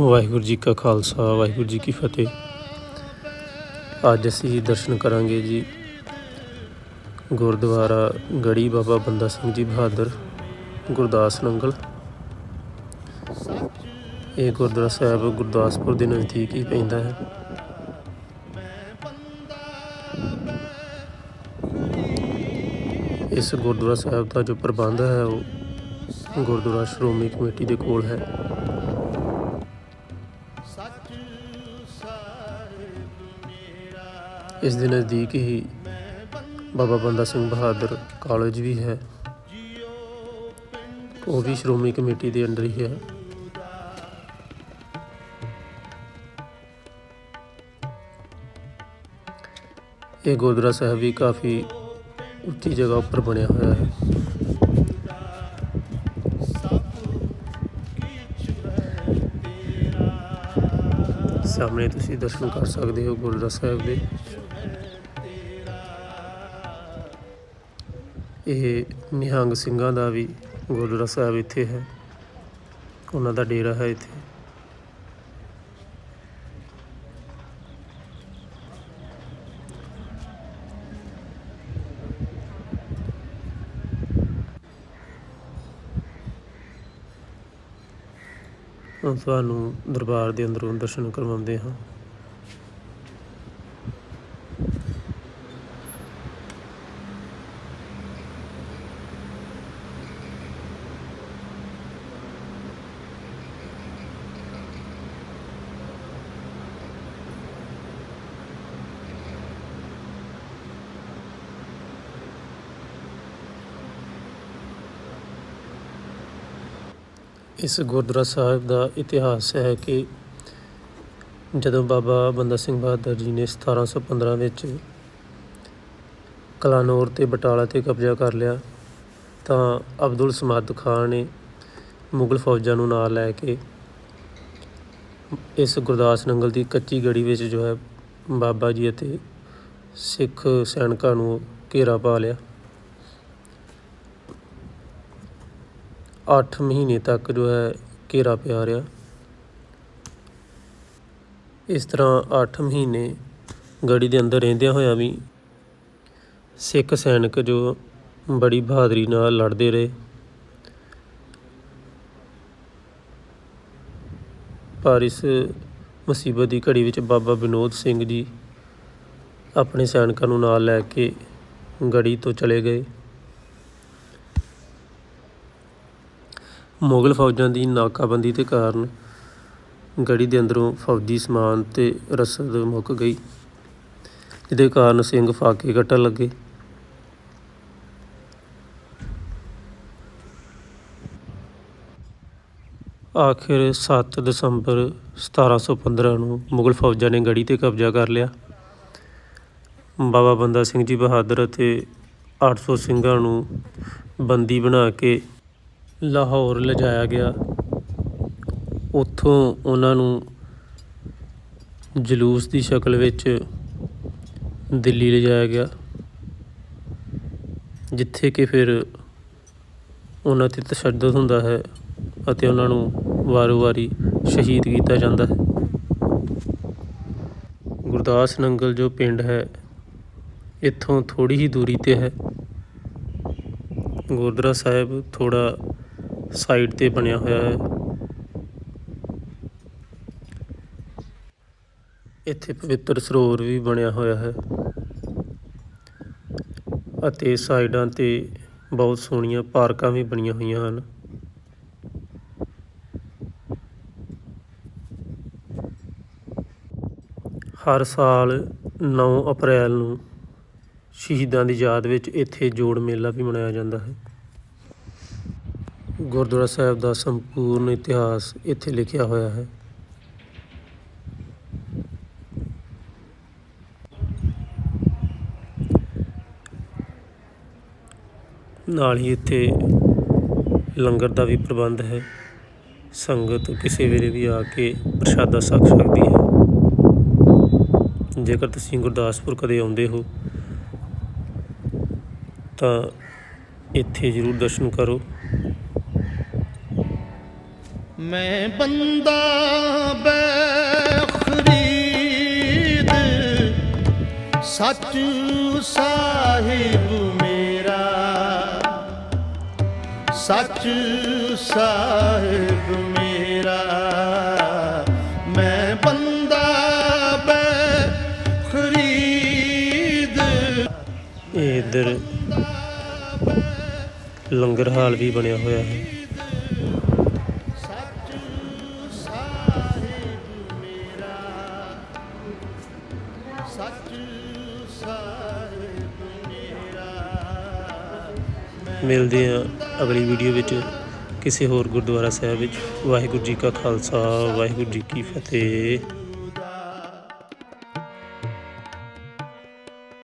ਵਾਹਿਗੁਰੂ ਜੀ ਕਾ ਖਾਲਸਾ, ਵਾਹਿਗੁਰੂ ਜੀ ਕੀ ਫਤਿਹ। ਅੱਜ ਅਸੀਂ ਦਰਸ਼ਨ ਕਰਾਂਗੇ ਜੀ ਗੁਰਦੁਆਰਾ ਗੜੀ ਬਾਬਾ ਬੰਦਾ ਸਿੰਘ ਜੀ ਬਹਾਦਰ, ਗੁਰਦਾਸ ਨੰਗਲ। ਇਹ ਗੁਰਦੁਆਰਾ ਸਾਹਿਬ ਗੁਰਦਾਸਪੁਰ ਦੇ ਨਜ਼ਦੀਕ ਹੀ ਪੈਂਦਾ ਹੈ। ਇਸ ਗੁਰਦੁਆਰਾ ਸਾਹਿਬ ਦਾ ਜੋ ਪ੍ਰਬੰਧ ਹੈ, ਉਹ ਗੁਰਦੁਆਰਾ ਸ਼੍ਰੋਮਣੀ ਕਮੇਟੀ ਦੇ ਕੋਲ ਹੈ। ਇਸ ਦੇ ਨਜ਼ਦੀਕ ਹੀ ਬਾਬਾ ਬੰਦਾ ਸਿੰਘ ਬਹਾਦਰ ਕਾਲਜ ਵੀ ਹੈ। ਉਹ ਵੀ ਸ਼੍ਰੋਮਣੀ ਕਮੇਟੀ ਦੇ ਅੰਡਰ ਹੀ ਹੈ। ਇਹ ਗੁਰਦੁਆਰਾ ਸਾਹਿਬ ਵੀ ਕਾਫੀ ਉੱਚੀ ਜਗ੍ਹਾ ਉੱਪਰ ਬਣਿਆ ਹੋਇਆ ਹੈ। ਸਾਹਮਣੇ ਤੁਸੀਂ ਦਰਸ਼ਨ ਕਰ ਸਕਦੇ ਹੋ ਗੁਰਦੁਆਰਾ ਸਾਹਿਬ ਦੇ। ਇਹ ਨਿਹੰਗ ਸਿੰਘਾਂ ਦਾ ਵੀ ਗੁਰਦੁਆਰਾ ਸਾਹਿਬ ਇੱਥੇ ਹੈ। ਉਹਨਾਂ ਦਾ ਡੇਰਾ ਹੈ ਇੱਥੇ। ਤੁਹਾਨੂੰ ਦਰਬਾਰ ਦੇ ਅੰਦਰੋਂ ਦਰਸ਼ਨ ਕਰਵਾਉਂਦੇ ਹਾਂ। ਇਸ ਗੁਰਦੁਆਰਾ ਸਾਹਿਬ ਦਾ ਇਤਿਹਾਸ ਹੈ ਕਿ ਜਦੋਂ ਬਾਬਾ ਬੰਦਾ ਸਿੰਘ ਬਹਾਦਰ ਜੀ ਨੇ 1715 ਵਿੱਚ ਕਲਾਨੌਰ ਤੇ ਬਟਾਲਾ ਤੇ ਕਬਜ਼ਾ ਕਰ ਲਿਆ, ਤਾਂ ਅਬਦੁਲ ਸਮਦ ਖਾਨ ਨੇ ਮੁਗਲ ਫੌਜਾਂ ਨੂੰ ਨਾਲ ਲੈ ਕੇ ਇਸ ਗੁਰਦਾਸ ਨੰਗਲ ਦੀ ਕੱਚੀ ਗੜੀ ਵਿੱਚ ਜੋ ਹੈ ਬਾਬਾ ਜੀ ਅਤੇ ਸਿੱਖ ਸੈਨਿਕਾਂ ਨੂੰ ਘੇਰਾ ਪਾ ਲਿਆ। 8 ਮਹੀਨੇ ਤੱਕ ਜੋ ਹੈ ਘੇਰਾ ਪਿਆ ਰਿਹਾ। ਇਸ ਤਰ੍ਹਾਂ 8 ਮਹੀਨੇ ਗੜੀ ਦੇ ਅੰਦਰ ਰਹਿੰਦਿਆਂ ਹੋਇਆਂ ਵੀ ਸਿੱਖ ਸੈਨਿਕ ਜੋ ਬੜੀ ਬਹਾਦਰੀ ਨਾਲ ਲੜਦੇ ਰਹੇ। ਪਰ ਇਸ ਮੁਸੀਬਤ ਦੀ ਘੜੀ ਵਿੱਚ ਬਾਬਾ ਵਿਨੋਦ ਸਿੰਘ ਜੀ ਆਪਣੇ ਸੈਨਿਕਾਂ ਨੂੰ ਨਾਲ ਲੈ ਕੇ ਗੜੀ ਤੋਂ ਚਲੇ ਗਏ। ਮੁਗਲ ਫੌਜਾਂ ਦੀ ਨਾਕਾਬੰਦੀ ਦੇ ਕਾਰਨ ਗੜ੍ਹੀ ਦੇ ਅੰਦਰੋਂ ਫੌਜੀ ਸਮਾਨ ਅਤੇ ਰਸਦ ਮੁੱਕ ਗਈ, ਜਿਹਦੇ ਕਾਰਨ ਸਿੰਘ ਫਾਕੇ ਕੱਟਣ ਲੱਗੇ। ਆਖਿਰ 7 ਦਸੰਬਰ 1715 ਨੂੰ ਮੁਗਲ ਫੌਜਾਂ ਨੇ ਗੜੀ ਤੇ ਕਬਜ਼ਾ ਕਰ ਲਿਆ। ਬਾਬਾ ਬੰਦਾ ਸਿੰਘ ਜੀ ਬਹਾਦਰ ਅਤੇ 800 ਸਿੰਘਾਂ ਨੂੰ ਬੰਦੀ ਬਣਾ ਕੇ ਲਾਹੌਰ ਲਿਜਾਇਆ ਗਿਆ। ਉੱਥੋਂ ਉਹਨਾਂ ਨੂੰ ਜਲੂਸ ਦੀ ਸ਼ਕਲ ਵਿੱਚ ਦਿੱਲੀ ਲਿਜਾਇਆ ਗਿਆ, ਜਿੱਥੇ ਕਿ ਫਿਰ ਉਹਨਾਂ ਤੇ ਤਸ਼ੱਦਦ ਹੁੰਦਾ ਹੈ ਅਤੇ ਉਹਨਾਂ ਨੂੰ ਵਾਰ ਵਾਰੀ ਸ਼ਹੀਦ ਕੀਤਾ ਜਾਂਦਾ ਹੈ। ਗੁਰਦਾਸ ਨੰਗਲ ਜੋ ਪਿੰਡ ਹੈ, ਇੱਥੋਂ ਥੋੜੀ ਹੀ ਦੂਰੀ ਤੇ ਹੈ। ਗੁਰਦੁਆਰਾ ਸਾਹਿਬ ਥੋੜਾ ਸਾਈਡ ਤੇ ਬਣਿਆ ਹੋਇਆ ਹੈ। ਇੱਥੇ ਪਵਿੱਤਰ ਸਰੋਵਰ ਵੀ ਬਣਿਆ ਹੋਇਆ ਹੈ ਅਤੇ ਸਾਈਡਾਂ ਤੇ ਬਹੁਤ ਸੋਹਣੀਆਂ ਪਾਰਕਾਂ ਵੀ ਬਣੀਆਂ ਹੋਈਆਂ ਹਨ। ਹਰ ਸਾਲ 9 ਅਪ੍ਰੈਲ ਨੂੰ ਸ਼ਹੀਦਾਂ ਦੀ ਯਾਦ ਵਿੱਚ ਇੱਥੇ ਜੋੜ ਮੇਲਾ ਵੀ ਮਨਾਇਆ ਜਾਂਦਾ ਹੈ। ਗੁਰਦੁਆਰਾ ਸਾਹਿਬ ਦਾ ਸੰਪੂਰਨ ਇਤਿਹਾਸ ਇੱਥੇ ਲਿਖਿਆ ਹੋਇਆ ਹੈ। ਨਾਲ ਹੀ ਇੱਥੇ ਲੰਗਰ ਦਾ ਵੀ ਪ੍ਰਬੰਧ ਹੈ। ਸੰਗਤ ਕਿਸੇ ਵੇਲੇ ਵੀ ਆ ਕੇ ਪ੍ਰਸ਼ਾਦਾ ਛਕ ਸਕਦੀ ਹੈ। ਜੇਕਰ ਤੁਸੀਂ ਗੁਰਦਾਸਪੁਰ ਕਦੇ ਆਉਂਦੇ ਹੋ, ਤਾਂ ਇੱਥੇ ਜ਼ਰੂਰ ਦਰਸ਼ਨ ਕਰੋ। ਮੈਂ ਬੰਦਾ ਬਖਰੀਦ, ਸੱਚ ਸਾਹਿਬ ਮੇਰਾ। ਸੱਚ ਸਾਹਿਬ ਮੇਰਾ। ਮੈਂ ਬੰਦਾ ਬਖਰੀਦ। ਇਹ ਇੱਧਰ ਲੰਗਰ ਹਾਲ ਵੀ ਬਣਿਆ ਹੋਇਆ ਹੈ। ਮਿਲਦੇ ਆ ਅਗਲੀ ਵੀਡੀਓ ਵਿੱਚ ਕਿਸੇ ਹੋਰ ਗੁਰਦੁਆਰਾ ਸਾਹਿਬ ਵਿੱਚ। ਵਾਹਿਗੁਰੂ ਜੀ ਕਾ ਖਾਲਸਾ, ਵਾਹਿਗੁਰੂ ਜੀ ਕੀ ਫਤਿਹ।